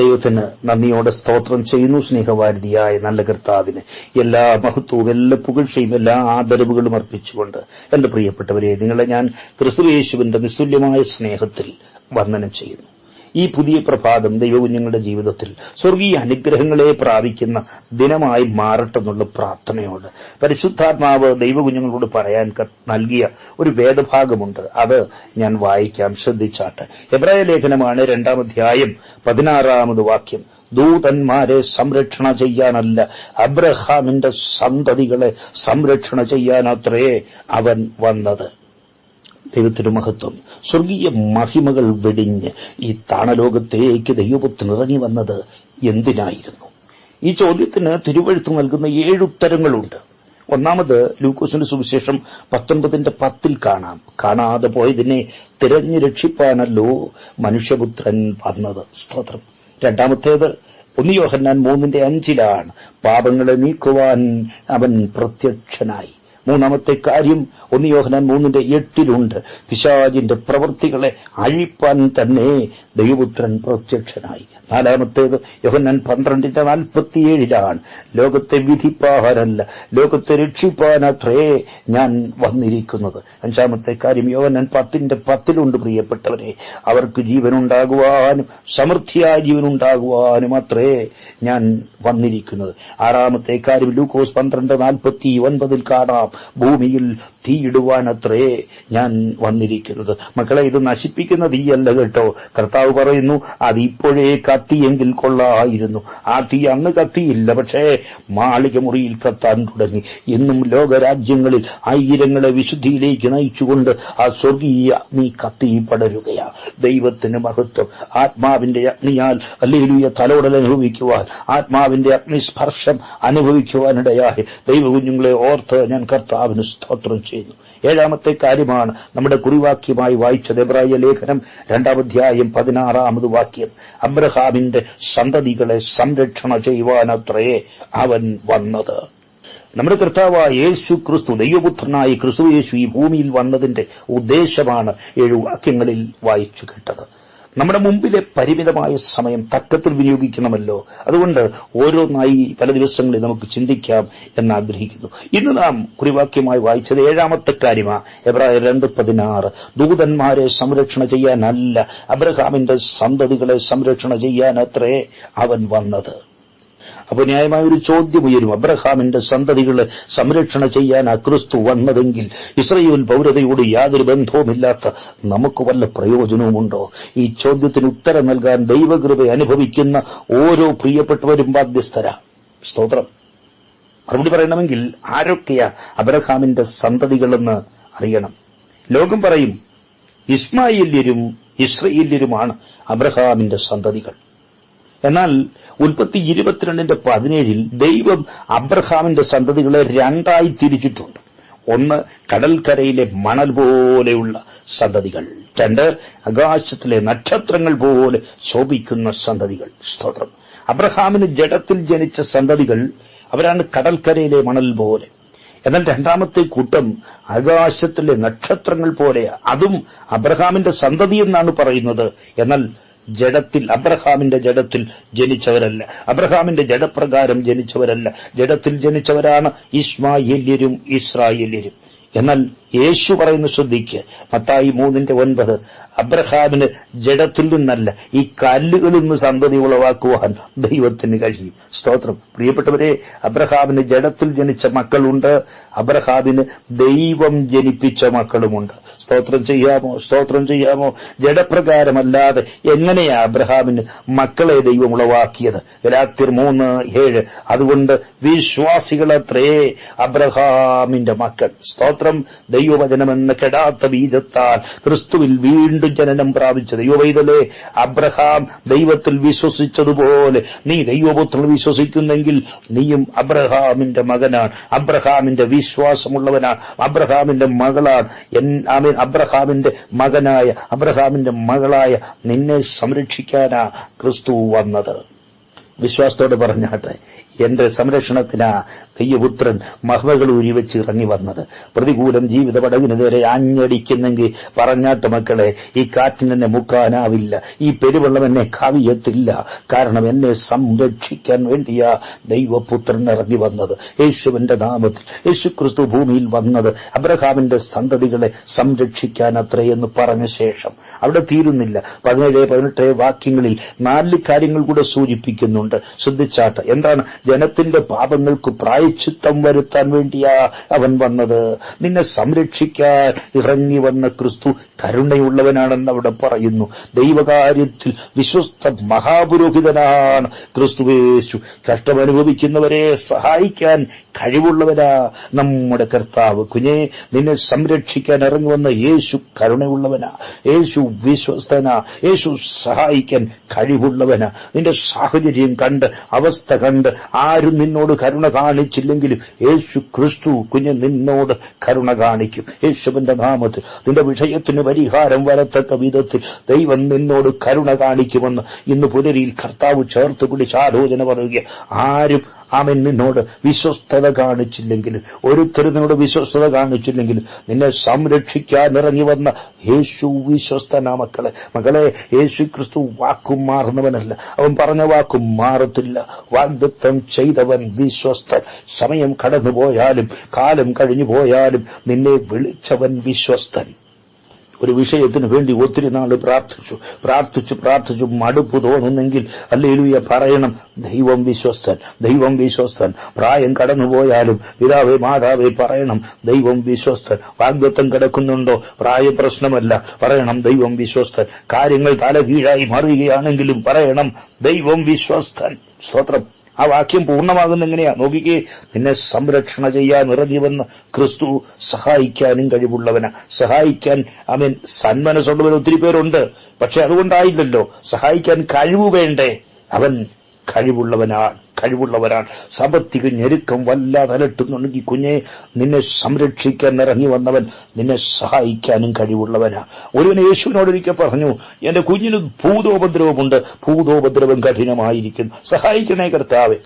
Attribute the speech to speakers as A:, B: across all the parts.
A: ദൈവത്തിന് നന്ദിയോടെ സ്തോത്രം ചെയ്യുന്നു സ്നേഹവാരിതിയായ നല്ല കർത്താവിന് എല്ലാ മഹത്വവും എല്ലാ പുകഴ്ചയും എല്ലാ ആദരവുകളും അർപ്പിച്ചുകൊണ്ട് എന്റെ പ്രിയപ്പെട്ടവരെ നിങ്ങളെ ഞാൻ ക്രിസ്തുയേശുവിന്റെ നിസ്തുല്യമായ സ്നേഹത്തിൽ വന്ദനം ചെയ്യുന്നു ഈ പുതിയ പ്രഭാതം ദൈവകുഞ്ഞുങ്ങളുടെ ജീവിതത്തിൽ സ്വർഗീയ അനുഗ്രഹങ്ങളെ പ്രാപിക്കുന്ന ദിനമായി മാറട്ടെ എന്നുള്ള പ്രാർത്ഥനയോട് പരിശുദ്ധാത്മാവ് ദൈവകുഞ്ഞുങ്ങളോട് പറയാൻ നൽകിയ ഒരു വേദഭാഗമുണ്ട് അത് ഞാൻ വായിക്കാം ശ്രദ്ധിച്ചാട്ട് എബ്രായ ലേഖനമാണ് രണ്ടാം അധ്യായം പതിനാറാമത് വാക്യം ദൂതന്മാരെ സംരക്ഷണ ചെയ്യാനല്ല അബ്രഹാമിന്റെ സന്തതികളെ സംരക്ഷണ ചെയ്യാനത്രേ അവൻ വന്നത് ദൈവത്തിന്റെ മഹത്വം സ്വർഗീയ മഹിമകൾ വെടിഞ്ഞ് ഈ താണലോകത്തേക്ക് ഇറങ്ങി വന്നത് എന്തിനായിരുന്നു ഈ ചോദ്യത്തിന് തിരുവഴുത്ത് നൽകുന്ന ഏഴ് ഉത്തരങ്ങളുണ്ട് ഒന്നാമത് ലൂക്കോസിന്റെ സുവിശേഷം പത്തൊൻപതിന്റെ പത്തിൽ കാണാം കാണാതെ പോയതിനെ തിരഞ്ഞു രക്ഷിപ്പാനല്ലോ മനുഷ്യപുത്രൻ വന്നത് സ്തോത്രം രണ്ടാമത്തേത് ഒന്നിയോഹന്നാൻ യോഹന്നാൻ മൂന്നിന്റെ അഞ്ചിലാണ് പാപങ്ങളെ നീക്കുവാൻ അവൻ പ്രത്യക്ഷനായി മൂന്നാമത്തെ കാര്യം ഒന്ന് യോഹനാൻ മൂന്നിന്റെ എട്ടിലുണ്ട് പിശാജിന്റെ പ്രവൃത്തികളെ അഴിപ്പാൻ തന്നെ ദൈവപുത്രൻ പ്രത്യക്ഷനായി നാലാമത്തേത് യോഹന്നാൻ പന്ത്രണ്ടിന്റെ നാൽപ്പത്തിയേഴിലാണ് ലോകത്തെ വിധിപ്പാഹാരല്ല ലോകത്തെ രക്ഷിപ്പാനത്രേ ഞാൻ വന്നിരിക്കുന്നത് അഞ്ചാമത്തെ കാര്യം യോഹന്നാൻ പത്തിന്റെ പത്തിലുണ്ട് പ്രിയപ്പെട്ടവരെ അവർക്ക് ജീവനുണ്ടാകുവാനും സമൃദ്ധിയായ ജീവനുണ്ടാകുവാനും അത്രേ ഞാൻ വന്നിരിക്കുന്നത് ആറാമത്തെ കാര്യം ലൂക്കോസ് പന്ത്രണ്ട് നാൽപ്പത്തി ഒൻപതിൽ കാണാം ഭൂമിയിൽ തീയിടുവാനത്രേ ഞാൻ വന്നിരിക്കുന്നത് മക്കളെ ഇത് നശിപ്പിക്കുന്ന തീയല്ല കേട്ടോ കർത്താവ് പറയുന്നു അതിപ്പോഴേ കത്തിയെങ്കിൽ കൊള്ളായിരുന്നു ആ തീ അന്ന് കത്തിയില്ല പക്ഷേ മാളിക മുറിയിൽ കത്താൻ തുടങ്ങി എന്നും ലോകരാജ്യങ്ങളിൽ ആയിരങ്ങളെ വിശുദ്ധിയിലേക്ക് നയിച്ചുകൊണ്ട് ആ സ്വർഗീയ അഗ്നി കത്തി പടരുകയാ ദൈവത്തിന് മഹത്വം ആത്മാവിന്റെ അഗ്നിയാൽ അല്ലേലൂയ തലോടൽ അനുഭവിക്കുവാൻ ആത്മാവിന്റെ അഗ്നിസ്പർശം അനുഭവിക്കുവാനിടയായി ദൈവകുഞ്ഞുങ്ങളെ ഓർത്ത് ഞാൻ കർത്താവിന് സ്തോത്രം ചെയ്യുന്നു ഏഴാമത്തെ കാര്യമാണ് നമ്മുടെ കുറിവാക്യമായി വായിച്ചത് എബ്രായ ലേഖനം രണ്ടാമധ്യായം പതിനാറാമത് വാക്യം അബ്രഹാമിന്റെ സന്തതികളെ സംരക്ഷണ ചെയ്യുവാനത്രയേ അവൻ വന്നത് നമ്മുടെ കർത്താവായ യേശു ക്രിസ്തു ദൈവപുത്രനായി ക്രിസ്തു യേശു ഈ ഭൂമിയിൽ വന്നതിന്റെ ഉദ്ദേശമാണ് ഏഴു വാക്യങ്ങളിൽ വായിച്ചു കേട്ടത് നമ്മുടെ മുമ്പിലെ പരിമിതമായ സമയം തക്കത്തിൽ വിനിയോഗിക്കണമല്ലോ അതുകൊണ്ട് ഓരോന്നായി പല ദിവസങ്ങളിൽ നമുക്ക് ചിന്തിക്കാം എന്ന് ആഗ്രഹിക്കുന്നു ഇന്ന് നാം കുറിവാക്യമായി വായിച്ചത് ഏഴാമത്തെ കാര്യമാ എബ്രാഹിം രണ്ട് പതിനാറ് ദൂതന്മാരെ സംരക്ഷണ ചെയ്യാനല്ല അബ്രഹാമിന്റെ സന്തതികളെ സംരക്ഷണ ചെയ്യാനത്രേ അവൻ വന്നത് അപ്പോൾ ന്യായമായ ഒരു ചോദ്യം ഉയരും അബ്രഹാമിന്റെ സന്തതികളെ സംരക്ഷണ ചെയ്യാൻ അക്രിസ്തു വന്നതെങ്കിൽ ഇസ്രയേൽ പൌരതയോട് യാതൊരു ബന്ധവുമില്ലാത്ത നമുക്ക് വല്ല പ്രയോജനവുമുണ്ടോ ഈ ചോദ്യത്തിന് ഉത്തരം നൽകാൻ ദൈവകൃപ അനുഭവിക്കുന്ന ഓരോ പ്രിയപ്പെട്ടവരും ബാധ്യസ്ഥരാ സ്തോത്രം മറുപടി പറയണമെങ്കിൽ ആരൊക്കെയാ അബ്രഹാമിന്റെ സന്തതികളെന്ന് അറിയണം ലോകം പറയും ഇസ്മായില്യരും ഇസ്രയേല്യരുമാണ് അബ്രഹാമിന്റെ സന്തതികൾ എന്നാൽ ഉൽപ്പത്തി ഇരുപത്തിരണ്ടിന്റെ പതിനേഴിൽ ദൈവം അബ്രഹാമിന്റെ സന്തതികളെ രണ്ടായി തിരിച്ചിട്ടുണ്ട് ഒന്ന് കടൽക്കരയിലെ മണൽ പോലെയുള്ള സന്തതികൾ രണ്ട് ആകാശത്തിലെ നക്ഷത്രങ്ങൾ പോലെ ശോഭിക്കുന്ന സന്തതികൾ സ്തോത്രം അബ്രഹാമിന് ജഡത്തിൽ ജനിച്ച സന്തതികൾ അവരാണ് കടൽക്കരയിലെ മണൽ പോലെ എന്നാൽ രണ്ടാമത്തെ കൂട്ടം ആകാശത്തിലെ നക്ഷത്രങ്ങൾ പോലെ അതും അബ്രഹാമിന്റെ സന്തതി എന്നാണ് പറയുന്നത് എന്നാൽ ജഡത്തിൽ അബ്രഹാമിന്റെ ജഡത്തിൽ ജനിച്ചവരല്ല അബ്രഹാമിന്റെ ജഡപ്രകാരം ജനിച്ചവരല്ല ജഡത്തിൽ ജനിച്ചവരാണ് ഇസ്മായേല്യരും ഇസ്രായേല്യരും എന്നാൽ യേശു പറയുന്നു ശ്രദ്ധിക്കുക മത്തായി മൂന്നിന്റെ ഒൻപത് അബ്രഹാമിന് ജഡത്തിൽ നിന്നല്ല ഈ കല്ലുകളിൽ നിന്ന് സന്തതി ഉളവാക്കുവാൻ ദൈവത്തിന് കഴിയും സ്തോത്രം പ്രിയപ്പെട്ടവരെ അബ്രഹാമിന് ജഡത്തിൽ ജനിച്ച മക്കളുണ്ട് അബ്രഹാമിന് ദൈവം ജനിപ്പിച്ച മക്കളുമുണ്ട് സ്തോത്രം ചെയ്യാമോ സ്തോത്രം ചെയ്യാമോ ജഡപ്രകാരമല്ലാതെ എങ്ങനെയാ അബ്രഹാമിന് മക്കളെ ദൈവം ഉളവാക്കിയത് രാത്രി മൂന്ന് ഏഴ് അതുകൊണ്ട് വിശ്വാസികളത്രേ അബ്രഹാമിന്റെ മക്കൾ സ്തോത്രം ദൈവവചനമെന്ന കെടാത്ത ബീജത്താൽ ക്രിസ്തുവിൽ വീണ്ടും ജനനം പ്രാപിച്ച ദൈവവൈതലേ അബ്രഹാം ദൈവത്തിൽ വിശ്വസിച്ചതുപോലെ നീ ദൈവപുത്രൻ വിശ്വസിക്കുന്നെങ്കിൽ നീയും അബ്രഹാമിന്റെ മകനാണ് അബ്രഹാമിന്റെ വിശ്വാസമുള്ളവനാണ് അബ്രഹാമിന്റെ മകളാണ് അബ്രഹാമിന്റെ മകനായ അബ്രഹാമിന്റെ മകളായ നിന്നെ സംരക്ഷിക്കാനാ ക്രിസ്തു വന്നത് വിശ്വാസത്തോടെ പറഞ്ഞാട്ടെ എന്റെ സംരക്ഷണത്തിനാ തെയ്യപുത്രൻ മഹബകളൂരി വെച്ച് ഇറങ്ങി വന്നത് പ്രതികൂലം ജീവിത പടകിന് നേരെ ആഞ്ഞടിക്കുന്നെങ്കിൽ പറഞ്ഞാട്ട് മക്കളെ ഈ കാറ്റിന് എന്നെ മുക്കാനാവില്ല ഈ പെരുവെള്ളം എന്നെ കവിയത്തില്ല കാരണം എന്നെ സംരക്ഷിക്കാൻ വേണ്ടിയാ ദൈവപുത്രൻ ഇറങ്ങി വന്നത് യേശുവിന്റെ നാമത്തിൽ യേശുക്രിസ്തു ഭൂമിയിൽ വന്നത് അബ്രഹാമിന്റെ സന്തതികളെ സംരക്ഷിക്കാൻ അത്രയെന്ന് പറഞ്ഞ ശേഷം അവിടെ തീരുന്നില്ല പതിനേഴ് പതിനെട്ട് വാക്യങ്ങളിൽ നാല് കാര്യങ്ങൾ കൂടെ സൂചിപ്പിക്കുന്നുണ്ട് ശ്രദ്ധിച്ചാട്ട് എന്താണ് ജനത്തിന്റെ പാപങ്ങൾക്ക് പ്രായച്ചിത്തം വരുത്താൻ വേണ്ടിയാ അവൻ വന്നത് നിന്നെ സംരക്ഷിക്കാൻ ഇറങ്ങി വന്ന ക്രിസ്തു കരുണയുള്ളവനാണെന്ന് അവിടെ പറയുന്നു ദൈവകാര്യത്തിൽ വിശ്വസ്ത മഹാപുരോഹിതനാണ് ക്രിസ്തുവേശു കഷ്ടമനുഭവിക്കുന്നവരെ സഹായിക്കാൻ കഴിവുള്ളവരാ നമ്മുടെ കർത്താവ് കുഞ്ഞെ നിന്നെ സംരക്ഷിക്കാൻ ഇറങ്ങി വന്ന യേശു കരുണയുള്ളവനാ യേശു വിശ്വസ്തനാ യേശു സഹായിക്കാൻ കഴിവുള്ളവനാ നിന്റെ സാഹചര്യം കണ്ട് അവസ്ഥ കണ്ട് ആരും നിന്നോട് കരുണ കാണിച്ചില്ലെങ്കിലും യേശു ക്രിസ്തു കുഞ്ഞ് നിന്നോട് കരുണ കാണിക്കും യേശുവിന്റെ നാമത്തിൽ നിന്റെ വിഷയത്തിന് പരിഹാരം വരത്തക്ക വിധത്തിൽ ദൈവം നിന്നോട് കരുണ കാണിക്കുമെന്ന് ഇന്ന് പുലരിയിൽ കർത്താവ് ചേർത്ത് കുടിച്ച് ആലോചന പറയുക ആരും അവൻ നിന്നോട് വിശ്വസ്തത കാണിച്ചില്ലെങ്കിൽ ഒരുത്തരും നിന്നോട് വിശ്വസ്തത കാണിച്ചില്ലെങ്കിൽ നിന്നെ സംരക്ഷിക്കാൻ ഇറങ്ങി വന്ന യേശു വിശ്വസ്തനാ മക്കളെ മകളെ യേശു ക്രിസ്തു വാക്കും മാറുന്നവനല്ല അവൻ പറഞ്ഞ വാക്കും മാറത്തില്ല വാഗ്ദത്വം ചെയ്തവൻ വിശ്വസ്തൻ സമയം കടന്നുപോയാലും കാലം കഴിഞ്ഞു പോയാലും നിന്നെ വിളിച്ചവൻ വിശ്വസ്തൻ ഒരു വിഷയത്തിന് വേണ്ടി ഒത്തിരി നാൾ പ്രാർത്ഥിച്ചു പ്രാർത്ഥിച്ചു പ്രാർത്ഥിച്ചു മടുപ്പ് തോന്നുന്നെങ്കിൽ അല്ലേലൂയ പറയണം ദൈവം വിശ്വസ്തൻ ദൈവം വിശ്വസ്തൻ പ്രായം കടന്നുപോയാലും പിതാവെ മാതാവെ പറയണം ദൈവം വിശ്വസ്തൻ വാഗ്ദത്വം കിടക്കുന്നുണ്ടോ പ്രായ പ്രശ്നമല്ല പറയണം ദൈവം വിശ്വസ്തൻ കാര്യങ്ങൾ തലകീഴായി മാറുകയാണെങ്കിലും പറയണം ദൈവം വിശ്വസ്തൻ സ്തോത്രം ആ വാക്യം പൂർണ്ണമാകുന്ന എങ്ങനെയാ നോക്കിക്കേ നിന്നെ സംരക്ഷണ ചെയ്യാൻ ഇറങ്ങി വന്ന ക്രിസ്തു സഹായിക്കാനും കഴിവുള്ളവന സഹായിക്കാൻ മീൻ സന്മനസ്സുള്ളവൻ ഒത്തിരി പേരുണ്ട് പക്ഷെ അതുകൊണ്ടായില്ലല്ലോ സഹായിക്കാൻ കഴിവ് വേണ്ടേ അവൻ കഴിവുള്ളവനാ കഴിവുള്ളവരാണ് സാമ്പത്തിക ഞെരുക്കം വല്ലാതെ അലട്ടുന്നുണ്ടെങ്കിൽ കുഞ്ഞെ നിന്നെ സംരക്ഷിക്കാൻ ഇറങ്ങി വന്നവൻ നിന്നെ സഹായിക്കാനും കഴിവുള്ളവനാ ഒരുവൻ യേശുവിനോടൊരിക്കൽ പറഞ്ഞു എന്റെ കുഞ്ഞിന് ഭൂതോപദ്രവമുണ്ട് ഭൂതോപദ്രവം കഠിനമായിരിക്കുന്നു സഹായിക്കണേ കർത്താവ്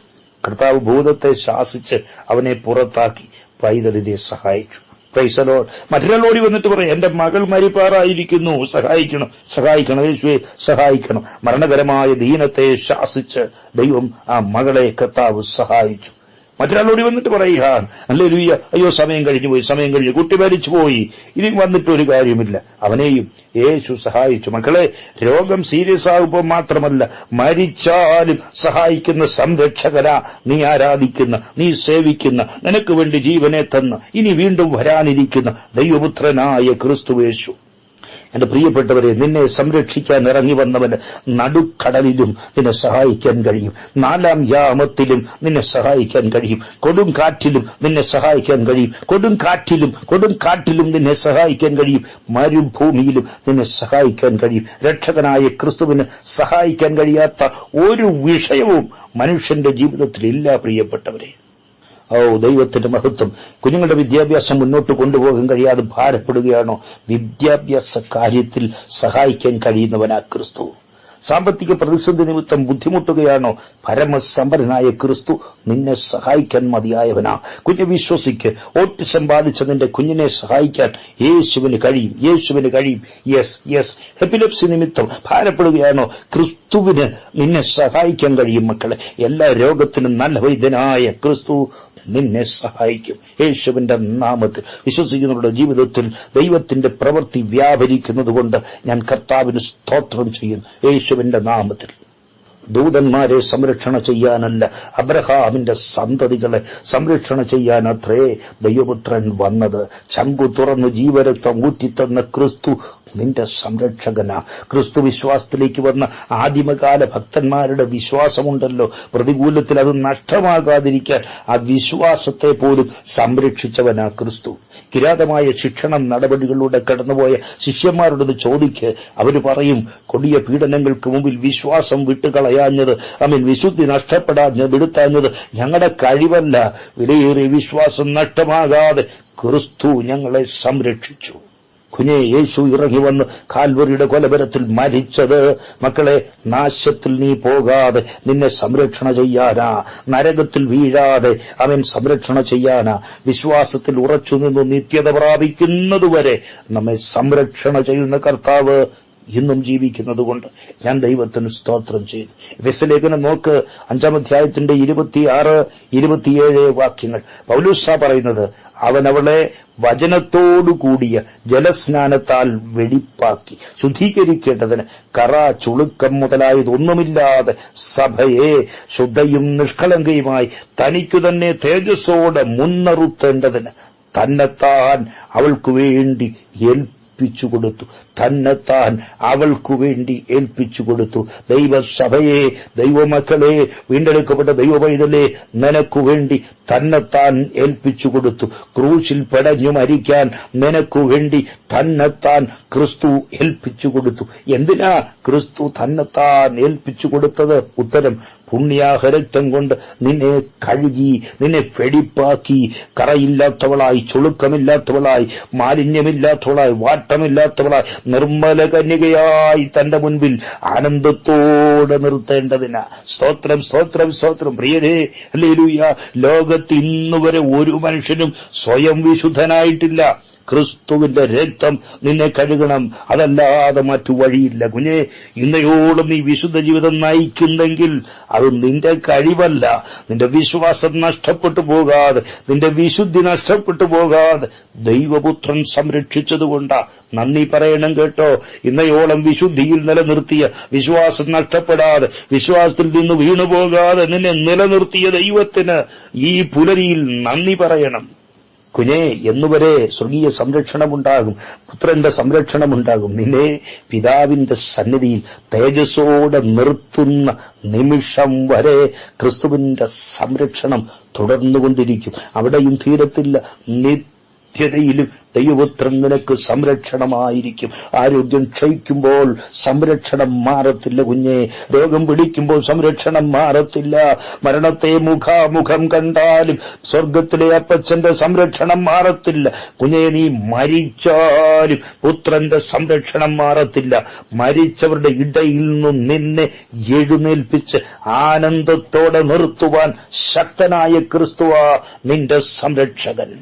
A: കർത്താവ് ഭൂതത്തെ ശാസിച്ച് അവനെ പുറത്താക്കി പൈതലിനെ സഹായിച്ചു പൈസലോ മറ്റൊരാൾ ഓടി വന്നിട്ട് പറയും എന്റെ മകൾ മരിപ്പാറായിരിക്കുന്നു സഹായിക്കണം സഹായിക്കണം യേശുവെ സഹായിക്കണം മരണകരമായ ദീനത്തെ ശാസിച്ച് ദൈവം ആ മകളെ കർത്താവ് സഹായിച്ചു മറ്റൊരാളോടി വന്നിട്ട് പറയുക അല്ലേ ലൂയ്യ അയ്യോ സമയം കഴിഞ്ഞു പോയി സമയം കഴിഞ്ഞു കുട്ടി മരിച്ചു പോയി ഇനി വന്നിട്ട് ഒരു കാര്യമില്ല അവനെയും യേശു സഹായിച്ചു മക്കളെ രോഗം സീരിയസ് ആകുമ്പോൾ മാത്രമല്ല മരിച്ചാലും സഹായിക്കുന്ന സംരക്ഷകരാ നീ ആരാധിക്കുന്ന നീ സേവിക്കുന്ന നിനക്ക് വേണ്ടി ജീവനെ തന്ന് ഇനി വീണ്ടും വരാനിരിക്കുന്ന ദൈവപുത്രനായ ക്രിസ്തു യേശു എന്റെ പ്രിയപ്പെട്ടവരെ നിന്നെ സംരക്ഷിക്കാൻ ഇറങ്ങി വന്നവന് നടുക്കടലിലും നിന്നെ സഹായിക്കാൻ കഴിയും നാലാം യാമത്തിലും നിന്നെ സഹായിക്കാൻ കഴിയും കൊടും കാറ്റിലും നിന്നെ സഹായിക്കാൻ കഴിയും കൊടും കാറ്റിലും കൊടും കാറ്റിലും നിന്നെ സഹായിക്കാൻ കഴിയും മരുഭൂമിയിലും നിന്നെ സഹായിക്കാൻ കഴിയും രക്ഷകനായ ക്രിസ്തുവിന് സഹായിക്കാൻ കഴിയാത്ത ഒരു വിഷയവും മനുഷ്യന്റെ ജീവിതത്തിൽ ഇല്ല പ്രിയപ്പെട്ടവരെ ഓ ദൈവത്തിന്റെ മഹത്വം കുഞ്ഞുങ്ങളുടെ വിദ്യാഭ്യാസം മുന്നോട്ട് കൊണ്ടുപോകാൻ കഴിയാതെ ഭാരപ്പെടുകയാണോ വിദ്യാഭ്യാസ കാര്യത്തിൽ സഹായിക്കാൻ കഴിയുന്നവനാ ക്രിസ്തു സാമ്പത്തിക പ്രതിസന്ധി നിമിത്തം ബുദ്ധിമുട്ടുകയാണോ പരമസമ്പരനായ ക്രിസ്തു നിന്നെ സഹായിക്കാൻ മതിയായവനാ കുഞ്ഞു വിശ്വസിക്ക് ഓട്ടി സമ്പാദിച്ച നിന്റെ കുഞ്ഞിനെ സഹായിക്കാൻ യേശുവിന് കഴിയും യേശുവിന് കഴിയും യെസ് യെസ് ഹെപ്പിലെപ്സി നിമിത്തം ഭാരപ്പെടുകയാണോ ക്രിസ്തുവിന് നിന്നെ സഹായിക്കാൻ കഴിയും മക്കളെ എല്ലാ രോഗത്തിനും നല്ല വൈദ്യനായ ക്രിസ്തു നിന്നെ സഹായിക്കും യേശുവിന്റെ നാമത്തിൽ വിശ്വസിക്കുന്നവരുടെ ജീവിതത്തിൽ ദൈവത്തിന്റെ പ്രവൃത്തി വ്യാപരിക്കുന്നതുകൊണ്ട് ഞാൻ കർത്താവിന് സ്തോത്രം ചെയ്യുന്നു യേശുവിന്റെ നാമത്തിൽ ദൂതന്മാരെ സംരക്ഷണ ചെയ്യാനല്ല അബ്രഹാമിന്റെ സന്തതികളെ സംരക്ഷണ അത്രേ ദൈവപുത്രൻ വന്നത് ചങ്കു തുറന്നു ജീവരത്വം ഊറ്റിത്തന്ന ക്രിസ്തു നിന്റെ സംരക്ഷകന ക്രിസ്തു വിശ്വാസത്തിലേക്ക് വന്ന ആദിമകാല ഭക്തന്മാരുടെ വിശ്വാസമുണ്ടല്ലോ പ്രതികൂലത്തിൽ അത് നഷ്ടമാകാതിരിക്കാൻ ആ വിശ്വാസത്തെ പോലും സംരക്ഷിച്ചവനാ ക്രിസ്തു കിരാതമായ ശിക്ഷണ നടപടികളിലൂടെ കടന്നുപോയ ശിഷ്യന്മാരോടൊന്ന് ചോദിക്ക് അവർ പറയും കൊടിയ പീഡനങ്ങൾക്ക് മുമ്പിൽ വിശ്വാസം വിട്ടുകളയാഞ്ഞത് അമീൻ വിശുദ്ധി നഷ്ടപ്പെടാഞ്ഞത് വിടുത്താഞ്ഞത് ഞങ്ങളുടെ കഴിവല്ല വിലയേറിയ വിശ്വാസം നഷ്ടമാകാതെ ക്രിസ്തു ഞങ്ങളെ സംരക്ഷിച്ചു കുഞ്ഞെ യേശു ഇറങ്ങി വന്ന് കാൽവറിയുടെ കൊലപരത്തിൽ മരിച്ചത് മക്കളെ നാശത്തിൽ നീ പോകാതെ നിന്നെ സംരക്ഷണ ചെയ്യാനാ നരകത്തിൽ വീഴാതെ അവൻ സംരക്ഷണ ചെയ്യാനാ വിശ്വാസത്തിൽ ഉറച്ചു നിന്ന് നിത്യത പ്രാപിക്കുന്നതുവരെ നമ്മെ സംരക്ഷണ ചെയ്യുന്ന കർത്താവ് ഇന്നും ജീവിക്കുന്നതുകൊണ്ട് ഞാൻ ദൈവത്തിന് സ്തോത്രം ചെയ്തു വ്യസലേഖനം നോക്ക് അഞ്ചാം അധ്യായത്തിന്റെ ഇരുപത്തിയാറ് ഇരുപത്തിയേഴ് വാക്യങ്ങൾ പൗലൂസ പറയുന്നത് അവൻ അവളെ വചനത്തോടുകൂടിയ ജലസ്നാനത്താൽ വെടിപ്പാക്കി ശുദ്ധീകരിക്കേണ്ടതിന് കറ ചുളുക്കം മുതലായതൊന്നുമില്ലാതെ സഭയെ ശുദ്ധയും നിഷ്കളങ്കയുമായി തനിക്കു തന്നെ തേജസ്സോടെ മുന്നറുത്തേണ്ടതിന് തന്നെത്താൻ അവൾക്കു വേണ്ടി ഏൽപ്പി ഏൽപ്പിച്ചു കൊടുത്തു തന്നെത്താൻ അവൾക്കു വേണ്ടി ഏൽപ്പിച്ചു കൊടുത്തു ദൈവസഭയെ ദൈവമക്കളെ വീണ്ടെടുക്കപ്പെട്ട ദൈവവൈതലെ നിനക്കു വേണ്ടി തന്നെത്താൻ ഏൽപ്പിച്ചു കൊടുത്തു ക്രൂശിൽ പെടഞ്ഞു മരിക്കാൻ നിനക്കു വേണ്ടി തന്നെത്താൻ ക്രിസ്തു ഏൽപ്പിച്ചു കൊടുത്തു എന്തിനാ ക്രിസ്തു തന്നെത്താൻ ഏൽപ്പിച്ചു കൊടുത്തത് ഉത്തരം പുണ്യാഹരത്വം കൊണ്ട് നിന്നെ കഴുകി നിന്നെ വെടിപ്പാക്കി കറയില്ലാത്തവളായി ചുളുക്കമില്ലാത്തവളായി മാലിന്യമില്ലാത്തവളായി വാട്ടമില്ലാത്തവളായി നിർമ്മല കന്യകയായി തന്റെ മുൻപിൽ ആനന്ദത്തോടെ നിർത്തേണ്ടതിനാ സ്തോത്രം സ്തോത്രം സ്തോത്രം പ്രിയരേ അല്ലേ ലോകത്ത് ഇന്നുവരെ ഒരു മനുഷ്യനും സ്വയം വിശുദ്ധനായിട്ടില്ല ക്രിസ്തുവിന്റെ രക്തം നിന്നെ കഴുകണം അതല്ലാതെ മറ്റു വഴിയില്ല കുഞ്ഞെ ഇന്നയോളം നീ വിശുദ്ധ ജീവിതം നയിക്കുന്നെങ്കിൽ അത് നിന്റെ കഴിവല്ല നിന്റെ വിശ്വാസം നഷ്ടപ്പെട്ടു പോകാതെ നിന്റെ വിശുദ്ധി നഷ്ടപ്പെട്ടു പോകാതെ ദൈവപുത്രൻ സംരക്ഷിച്ചതുകൊണ്ടാ നന്ദി പറയണം കേട്ടോ ഇന്നയോളം വിശുദ്ധിയിൽ നിലനിർത്തിയ വിശ്വാസം നഷ്ടപ്പെടാതെ വിശ്വാസത്തിൽ നിന്ന് വീണുപോകാതെ നിന്നെ നിലനിർത്തിയ ദൈവത്തിന് ഈ പുലരിയിൽ നന്ദി പറയണം കുഞ്ഞെ എന്നുവരെ സ്വർഗീയ സംരക്ഷണമുണ്ടാകും പുത്രന്റെ സംരക്ഷണമുണ്ടാകും നിന്നെ പിതാവിന്റെ സന്നിധിയിൽ തേജസ്സോടെ നിർത്തുന്ന നിമിഷം വരെ ക്രിസ്തുവിന്റെ സംരക്ഷണം തുടർന്നുകൊണ്ടിരിക്കും അവിടെയും തീരത്തില്ല നിത്യ നിത്യതയിലും ദൈവപുത്രൻ നിനക്ക് സംരക്ഷണമായിരിക്കും ആരോഗ്യം ക്ഷയിക്കുമ്പോൾ സംരക്ഷണം മാറത്തില്ല കുഞ്ഞെ രോഗം പിടിക്കുമ്പോൾ സംരക്ഷണം മാറത്തില്ല മരണത്തെ മുഖാമുഖം കണ്ടാലും സ്വർഗത്തിലെ അപ്പച്ചന്റെ സംരക്ഷണം മാറത്തില്ല കുഞ്ഞെ നീ മരിച്ചാലും പുത്രന്റെ സംരക്ഷണം മാറത്തില്ല മരിച്ചവരുടെ ഇടയിൽ നിന്നും നിന്നെ എഴുന്നേൽപ്പിച്ച് ആനന്ദത്തോടെ നിർത്തുവാൻ ശക്തനായ ക്രിസ്തുവ നിന്റെ സംരക്ഷകൻ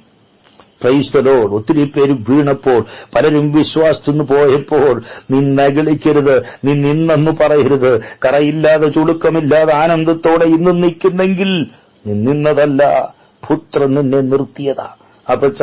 A: പ്രൈസ്തലോൾ ഒത്തിരി പേര് വീണപ്പോൾ പലരും വിശ്വാസത്തിന്ന് പോയപ്പോൾ നീ നകളിക്കരുത് നീ നിന്നെന്ന് പറയരുത് കറയില്ലാതെ ചുളുക്കമില്ലാതെ ആനന്ദത്തോടെ ഇന്ന് നിൽക്കുന്നെങ്കിൽ നിന്നതല്ല പുത്രൻ നിന്നെ നിർത്തിയതാ അപ്പച്ച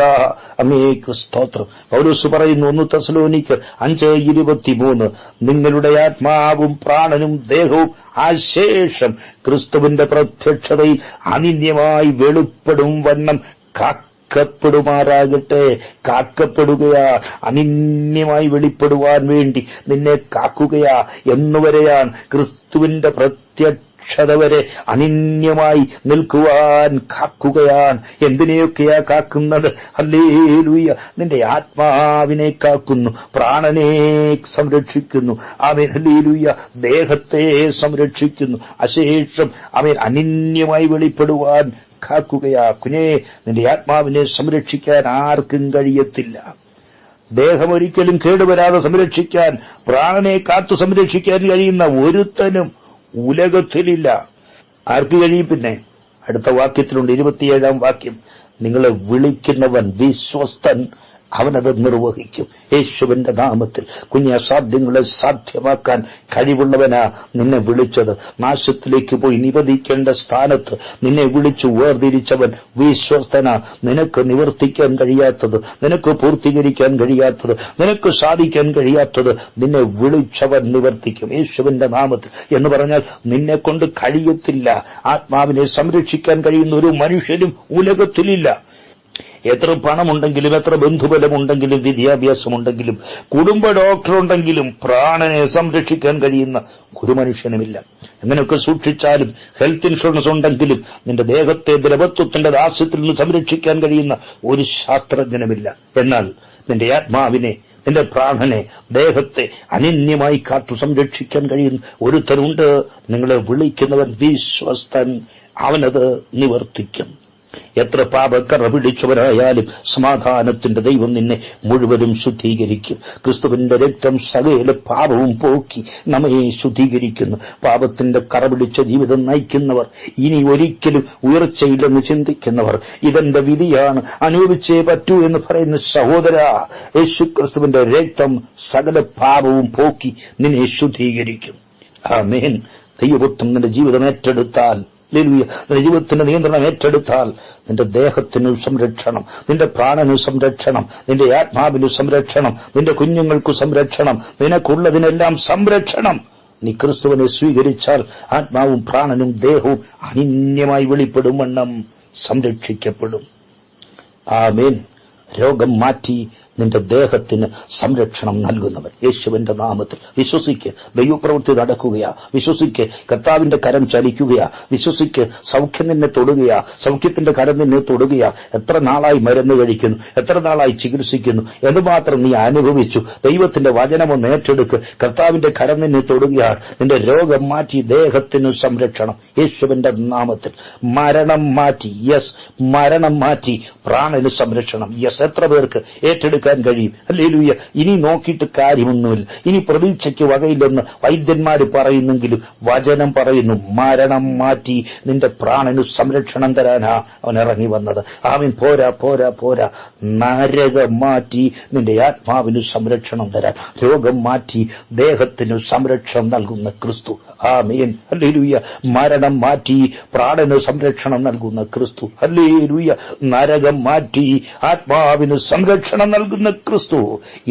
A: അമ്മേക്ക് സ്തോത്രം പൗലോസ് പറയുന്നു ഒന്ന് തസ്ലോനിക്ക് അഞ്ച് ഇരുപത്തിമൂന്ന് നിങ്ങളുടെ ആത്മാവും പ്രാണനും ദേഹവും അശേഷം ക്രിസ്തുവിന്റെ പ്രത്യക്ഷതയിൽ അനിന്യമായി വെളിപ്പെടും വണ്ണം കാക്ക കാക്കപ്പെടുമാറാകട്ടെ കാക്കപ്പെടുകയാ അനിന്യമായി വെളിപ്പെടുവാൻ വേണ്ടി നിന്നെ കാക്കുകയാ എന്നുവരെയാൻ ക്രിസ്തുവിന്റെ പ്രത്യക്ഷത വരെ അനിന്യമായി നിൽക്കുവാൻ കാക്കുകയാൻ എന്തിനെയൊക്കെയാ കാക്കുന്നത് അല്ലേലൂയ നിന്റെ ആത്മാവിനെ കാക്കുന്നു പ്രാണനെ സംരക്ഷിക്കുന്നു അവൻ അല്ലേലൂയ ദേഹത്തെ സംരക്ഷിക്കുന്നു അശേഷം അവൻ അനിന്യമായി വെളിപ്പെടുവാൻ ദുഃഖാക്കുകയാക്കുനെ നിന്റെ ആത്മാവിനെ സംരക്ഷിക്കാൻ ആർക്കും കഴിയത്തില്ല ദേഹമൊരിക്കലും കേടുവരാതെ സംരക്ഷിക്കാൻ പ്രാണനെ കാത്തു സംരക്ഷിക്കാൻ കഴിയുന്ന ഒരുത്തനും ഉലകത്തിലില്ല ആർക്ക് കഴിയും പിന്നെ അടുത്ത വാക്യത്തിലുണ്ട് ഇരുപത്തിയേഴാം വാക്യം നിങ്ങളെ വിളിക്കുന്നവൻ വിശ്വസ്തൻ അവനത് നിർവഹിക്കും യേശുവിന്റെ നാമത്തിൽ കുഞ്ഞി അസാധ്യങ്ങളെ സാധ്യമാക്കാൻ കഴിവുള്ളവനാ നിന്നെ വിളിച്ചത് നാശത്തിലേക്ക് പോയി നിവദിക്കേണ്ട സ്ഥാനത്ത് നിന്നെ വിളിച്ചു വേർതിരിച്ചവൻ വിശ്വസ്തനാ നിനക്ക് നിവർത്തിക്കാൻ കഴിയാത്തത് നിനക്ക് പൂർത്തീകരിക്കാൻ കഴിയാത്തത് നിനക്ക് സാധിക്കാൻ കഴിയാത്തത് നിന്നെ വിളിച്ചവൻ നിവർത്തിക്കും യേശുവിന്റെ നാമത്തിൽ എന്ന് പറഞ്ഞാൽ നിന്നെ കൊണ്ട് കഴിയത്തില്ല ആത്മാവിനെ സംരക്ഷിക്കാൻ കഴിയുന്ന ഒരു മനുഷ്യനും ഉലകത്തിലില്ല എത്ര പണമുണ്ടെങ്കിലും എത്ര ബന്ധുബലമുണ്ടെങ്കിലും വിദ്യാഭ്യാസമുണ്ടെങ്കിലും കുടുംബ ഡോക്ടറുണ്ടെങ്കിലും പ്രാണനെ സംരക്ഷിക്കാൻ കഴിയുന്ന ഒരു മനുഷ്യനുമില്ല എങ്ങനെയൊക്കെ സൂക്ഷിച്ചാലും ഹെൽത്ത് ഇൻഷുറൻസ് ഉണ്ടെങ്കിലും നിന്റെ ദേഹത്തെ ദ്രവത്വത്തിന്റെ ദാസ്യത്തിൽ നിന്ന് സംരക്ഷിക്കാൻ കഴിയുന്ന ഒരു ശാസ്ത്രജ്ഞനുമില്ല എന്നാൽ നിന്റെ ആത്മാവിനെ നിന്റെ പ്രാണനെ ദേഹത്തെ അനന്യമായി കാത്തു സംരക്ഷിക്കാൻ കഴിയുന്ന ഒരുത്തനുണ്ട് നിങ്ങളെ വിളിക്കുന്നവൻ വിശ്വസ്തൻ അവനത് നിവർത്തിക്കും എത്ര പാപക്കറ പിടിച്ചവരായാലും സമാധാനത്തിന്റെ ദൈവം നിന്നെ മുഴുവനും ശുദ്ധീകരിക്കും ക്രിസ്തുവിന്റെ രക്തം സകല പാപവും പോക്കി നമ്മെ ശുദ്ധീകരിക്കുന്നു പാപത്തിന്റെ കറ പിടിച്ച ജീവിതം നയിക്കുന്നവർ ഇനി ഒരിക്കലും ഉയർച്ചയില്ലെന്ന് ചിന്തിക്കുന്നവർ ഇതെന്റെ വിധിയാണ് അനുഭവിച്ചേ പറ്റൂ എന്ന് പറയുന്ന സഹോദര യേശു ക്രിസ്തുവിന്റെ രക്തം സകല പാപവും പോക്കി നിന്നെ ശുദ്ധീകരിക്കും ആ മേൻ ദൈവപുത്രം നിന്റെ ജീവിതം ഏറ്റെടുത്താൽ നിന്റെ ജീവിതത്തിന്റെ നിയന്ത്രണം ഏറ്റെടുത്താൽ നിന്റെ ദേഹത്തിനു സംരക്ഷണം നിന്റെ പ്രാണനു സംരക്ഷണം നിന്റെ ആത്മാവിന് സംരക്ഷണം നിന്റെ കുഞ്ഞുങ്ങൾക്കു സംരക്ഷണം നിനക്കുള്ളതിനെല്ലാം സംരക്ഷണം നീ ക്രിസ്തുവിനെ സ്വീകരിച്ചാൽ ആത്മാവും പ്രാണനും ദേഹവും അനിന്യമായി വെളിപ്പെടും സംരക്ഷിക്കപ്പെടും ആമേൻ രോഗം മാറ്റി നിന്റെ ദേഹത്തിന് സംരക്ഷണം നൽകുന്നവൻ യേശുവിന്റെ നാമത്തിൽ വിശ്വസിക്ക് ദൈവപ്രവൃത്തി നടക്കുകയാ വിശ്വസിക്ക് കർത്താവിന്റെ കരം ചലിക്കുകയാ വിശ്വസിക്ക് സൗഖ്യം നിന്നെ തൊടുകയാ സൗഖ്യത്തിന്റെ കരം നിന്നെ തൊടുകയാ എത്ര നാളായി മരുന്ന് കഴിക്കുന്നു എത്ര നാളായി ചികിത്സിക്കുന്നു എന്തുമാത്രം നീ അനുഭവിച്ചു ദൈവത്തിന്റെ വചനമോ നേറ്റെടുക്ക് കർത്താവിന്റെ കരം നിന്നെ തൊടുകയാ നിന്റെ രോഗം മാറ്റി ദേഹത്തിന് സംരക്ഷണം യേശുവിന്റെ നാമത്തിൽ മരണം മാറ്റി യെസ് മരണം മാറ്റി പ്രാണന് സംരക്ഷണം യെസ് എത്ര പേർക്ക് ഏറ്റെടുക്ക ജീവിക്കാൻ കഴിയും അല്ലേ ഇനി നോക്കിയിട്ട് കാര്യമൊന്നുമില്ല ഇനി പ്രതീക്ഷയ്ക്ക് വകയില്ലെന്ന് വൈദ്യന്മാർ പറയുന്നെങ്കിലും വചനം പറയുന്നു മരണം മാറ്റി നിന്റെ പ്രാണന് സംരക്ഷണം തരാനാ അവൻ ഇറങ്ങി വന്നത് ആമീൻ പോരാ പോരാ പോരാ നരകം മാറ്റി നിന്റെ ആത്മാവിനു സംരക്ഷണം തരാൻ രോഗം മാറ്റി ദേഹത്തിന് സംരക്ഷണം നൽകുന്ന ക്രിസ്തു ആമീൻ അല്ലേ മരണം മാറ്റി പ്രാണന് സംരക്ഷണം നൽകുന്ന ക്രിസ്തു അല്ലേ നരകം മാറ്റി ആത്മാവിന് സംരക്ഷണം നൽകുന്നു നൽകുന്ന ക്രിസ്തു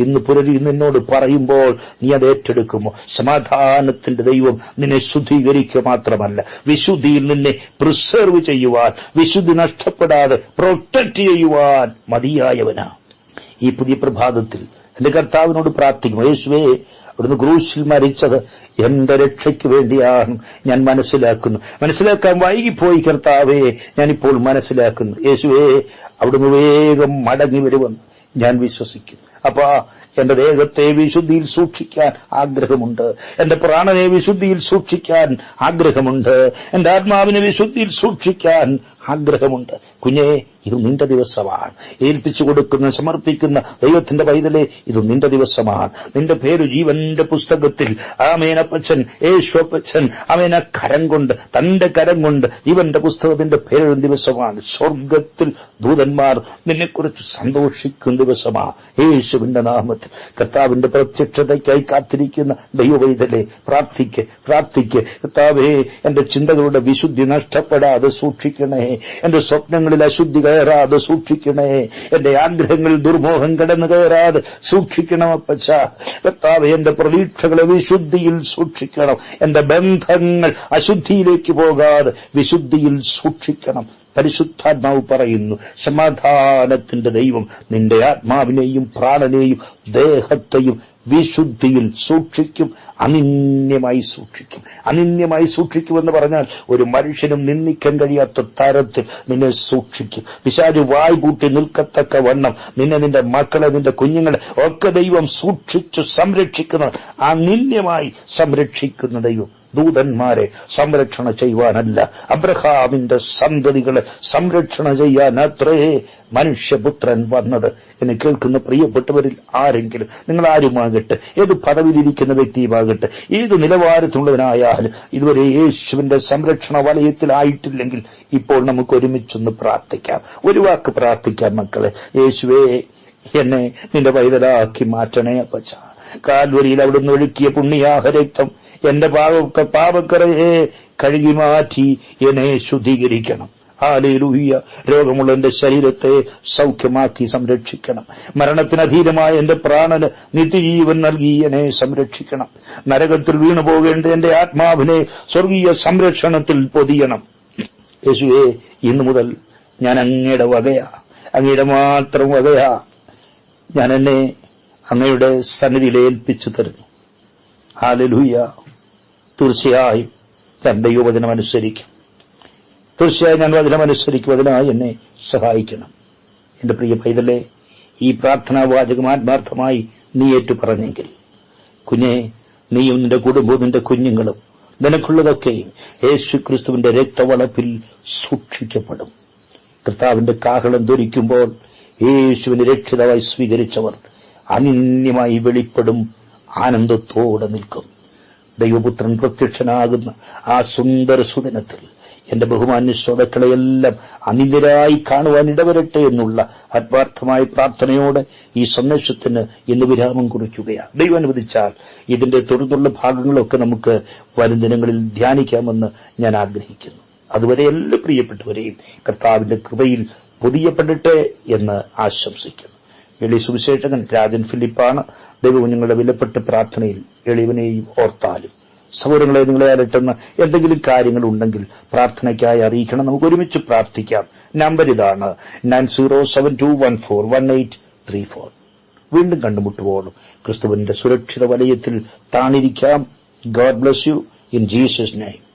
A: ഇന്ന് പുലരി നിന്നോട് പറയുമ്പോൾ നീ അത് ഏറ്റെടുക്കുമോ സമാധാനത്തിന്റെ ദൈവം നിന്നെ ശുദ്ധീകരിക്കുക മാത്രമല്ല വിശുദ്ധിയിൽ നിന്നെ പ്രിസർവ് ചെയ്യുവാൻ വിശുദ്ധി നഷ്ടപ്പെടാതെ പ്രൊട്ടക്ട് ചെയ്യുവാൻ മതിയായവനാ ഈ പുതിയ പ്രഭാതത്തിൽ എന്റെ കർത്താവിനോട് പ്രാർത്ഥിക്കും യേശുവേ അവിടുന്ന് ക്രൂശിൽ മരിച്ചത് എന്റെ രക്ഷയ്ക്ക് വേണ്ടിയാണ് ഞാൻ മനസ്സിലാക്കുന്നു മനസ്സിലാക്കാൻ വൈകിപ്പോയി കർത്താവേ ഞാനിപ്പോൾ മനസ്സിലാക്കുന്നു യേശുവേ അവിടുന്ന് വേഗം മടങ്ങി വരുമെന്ന് ध्यान विश्वसू सिक्कित എന്റെ ദേഹത്തെ വിശുദ്ധിയിൽ സൂക്ഷിക്കാൻ ആഗ്രഹമുണ്ട് എന്റെ പ്രാണനെ വിശുദ്ധിയിൽ സൂക്ഷിക്കാൻ ആഗ്രഹമുണ്ട് എന്റെ ആത്മാവിനെ വിശുദ്ധിയിൽ സൂക്ഷിക്കാൻ ആഗ്രഹമുണ്ട് കുഞ്ഞേ ഇത് നിന്റെ ദിവസമാണ് ഏൽപ്പിച്ചു കൊടുക്കുന്ന സമർപ്പിക്കുന്ന ദൈവത്തിന്റെ പൈതലെ ഇത് നിന്റെ ദിവസമാണ് നിന്റെ പേര് ജീവന്റെ പുസ്തകത്തിൽ ആമേനപ്പച്ചൻ യേശുപ്പച്ചൻ ആമേന കരം കൊണ്ട് തന്റെ കരം കൊണ്ട് ജീവന്റെ പുസ്തകത്തിന്റെ പേരൊരു ദിവസമാണ് സ്വർഗത്തിൽ ദൂതന്മാർ നിന്നെക്കുറിച്ച് സന്തോഷിക്കുന്ന ദിവസമാണ് യേശുവിന്റെ നാമത്തിൽ പ്രാർത്ഥിച്ചു കർത്താവിന്റെ പ്രത്യക്ഷതയ്ക്കായി കാത്തിരിക്കുന്ന ദൈവവൈതലെ പ്രാർത്ഥിക്ക് പ്രാർത്ഥിക്ക് കർത്താവേ എന്റെ ചിന്തകളുടെ വിശുദ്ധി നഷ്ടപ്പെടാതെ സൂക്ഷിക്കണേ എന്റെ സ്വപ്നങ്ങളിൽ അശുദ്ധി കയറാതെ സൂക്ഷിക്കണേ എന്റെ ആഗ്രഹങ്ങളിൽ ദുർമോഹം കടന്നു കയറാതെ സൂക്ഷിക്കണം അപ്പച്ച കർത്താവെ എന്റെ പ്രതീക്ഷകളെ വിശുദ്ധിയിൽ സൂക്ഷിക്കണം എന്റെ ബന്ധങ്ങൾ അശുദ്ധിയിലേക്ക് പോകാതെ വിശുദ്ധിയിൽ സൂക്ഷിക്കണം പരിശുദ്ധാത്മാവ് പറയുന്നു സമാധാനത്തിന്റെ ദൈവം നിന്റെ ആത്മാവിനെയും പ്രാണനെയും ദേഹത്തെയും വിശുദ്ധിയിൽ സൂക്ഷിക്കും അനിന്യമായി സൂക്ഷിക്കും അനിന്യമായി സൂക്ഷിക്കുമെന്ന് പറഞ്ഞാൽ ഒരു മനുഷ്യനും നിന്ദിക്കാൻ കഴിയാത്ത തരത്തിൽ നിന്നെ സൂക്ഷിക്കും വിശാല് വായ് കൂട്ടി നിൽക്കത്തക്ക വണ്ണം നിന്നെ നിന്റെ മക്കളെ നിന്റെ കുഞ്ഞുങ്ങളെ ഒക്കെ ദൈവം സൂക്ഷിച്ചു സംരക്ഷിക്കുന്ന അനിന്യമായി സംരക്ഷിക്കുന്ന ദൈവം ദൂതന്മാരെ സംരക്ഷണ ചെയ്യുവാനല്ല അബ്രഹാമിന്റെ സന്തതികളെ സംരക്ഷണ ചെയ്യാനത്രേ മനുഷ്യപുത്രൻ വന്നത് എന്ന് കേൾക്കുന്ന പ്രിയപ്പെട്ടവരിൽ ആരെങ്കിലും നിങ്ങൾ ആരുമാകട്ടെ ഏത് പദവിയിലിരിക്കുന്ന വ്യക്തിയുമാകട്ടെ ഏത് നിലവാരത്തിലുള്ളതിനായാലും ഇതുവരെ യേശുവിന്റെ സംരക്ഷണ വലയത്തിലായിട്ടില്ലെങ്കിൽ ഇപ്പോൾ നമുക്ക് ഒരുമിച്ചൊന്ന് പ്രാർത്ഥിക്കാം ഒരു വാക്ക് പ്രാർത്ഥിക്കാം മക്കളെ യേശുവേ എന്നെ നിന്റെ വൈതലാക്കി മാറ്റണേ അപ്പച്ചാ കാൽവരിയിൽ അവിടുന്ന് ഒഴുക്കിയ പുണ്യാഹ രക്തം എന്റെ പാവക്ക പാവക്കറയെ കഴുകി മാറ്റി എന്നെ ശുദ്ധീകരിക്കണം ആലയിലൂയ്യ രോഗമുള്ള എന്റെ ശരീരത്തെ സൗഖ്യമാക്കി സംരക്ഷിക്കണം മരണത്തിനധീനമായ എന്റെ പ്രാണന് നിത്യജീവൻ നൽകി എന്നെ സംരക്ഷിക്കണം നരകത്തിൽ വീണു പോകേണ്ട എന്റെ ആത്മാവിനെ സ്വർഗീയ സംരക്ഷണത്തിൽ പൊതിയണം യേശുവേ ഇന്നു മുതൽ ഞാൻ അങ്ങയുടെ വകയാ അങ്ങയുടെ മാത്രം വകയാ ഞാൻ എന്നെ അങ്ങയുടെ സന്നിധിയിൽ ഏൽപ്പിച്ചു തരുന്നു ഹാലലുയ്യ തീർച്ചയായും തന്റെ ദൈവവചനം തീർച്ചയായും ഞങ്ങൾ അതിനനുസരിക്കും അതിനായി എന്നെ സഹായിക്കണം എന്റെ പ്രിയ പൈതലെ ഈ പ്രാർത്ഥനാ വാചകം ആത്മാർത്ഥമായി നീ ഏറ്റു പറഞ്ഞെങ്കിൽ കുഞ്ഞെ നീയും നിന്റെ കുടുംബവും നിന്റെ കുഞ്ഞുങ്ങളും നിനക്കുള്ളതൊക്കെയും യേശു ക്രിസ്തുവിന്റെ രക്തവളപ്പിൽ സൂക്ഷിക്കപ്പെടും കർത്താവിന്റെ കാഹളം ധരിക്കുമ്പോൾ യേശുവിനെ രക്ഷിതമായി സ്വീകരിച്ചവർ അനന്യമായി വെളിപ്പെടും ആനന്ദത്തോടെ നിൽക്കും ദൈവപുത്രൻ പ്രത്യക്ഷനാകുന്ന ആ സുന്ദര സുദിനത്തിൽ എന്റെ ബഹുമാന്യ ശ്രോതാക്കളെയെല്ലാം അനിതരായി കാണുവാൻ ഇടവരട്ടെ എന്നുള്ള ആത്മാർത്ഥമായ പ്രാർത്ഥനയോടെ ഈ സന്ദേശത്തിന് ഇന്ന് വിരാമം കുറിക്കുകയാണ് ദൈവം അനുവദിച്ചാൽ ഇതിന്റെ തുടർന്നുള്ള ഭാഗങ്ങളൊക്കെ നമുക്ക് വരും ദിനങ്ങളിൽ ധ്യാനിക്കാമെന്ന് ഞാൻ ആഗ്രഹിക്കുന്നു അതുവരെ എല്ലാ പ്രിയപ്പെട്ടവരെയും കർത്താവിന്റെ കൃപയിൽ പുതിയപ്പെടട്ടെ എന്ന് ആശംസിക്കുന്നു എളി സുവിശേഷകൻ രാജൻ ഫിലിപ്പാണ് ദൈവകുഞ്ഞുങ്ങളുടെ വിലപ്പെട്ട പ്രാർത്ഥനയിൽ എളിവനെയും ഓർത്താലും സഹോദരങ്ങളെ നിങ്ങളെ അലട്ടുന്ന എന്തെങ്കിലും കാര്യങ്ങൾ ഉണ്ടെങ്കിൽ പ്രാർത്ഥനയ്ക്കായി അറിയിക്കണം നമുക്ക് ഒരുമിച്ച് പ്രാർത്ഥിക്കാം നമ്പർ ഇതാണ് nine zero seven two one four one eight three four വീണ്ടും കണ്ടുമുട്ടുപോകണം ക്രിസ്തുവിന്റെ സുരക്ഷിത വലയത്തിൽ താണിരിക്കാം God bless you in Jesus name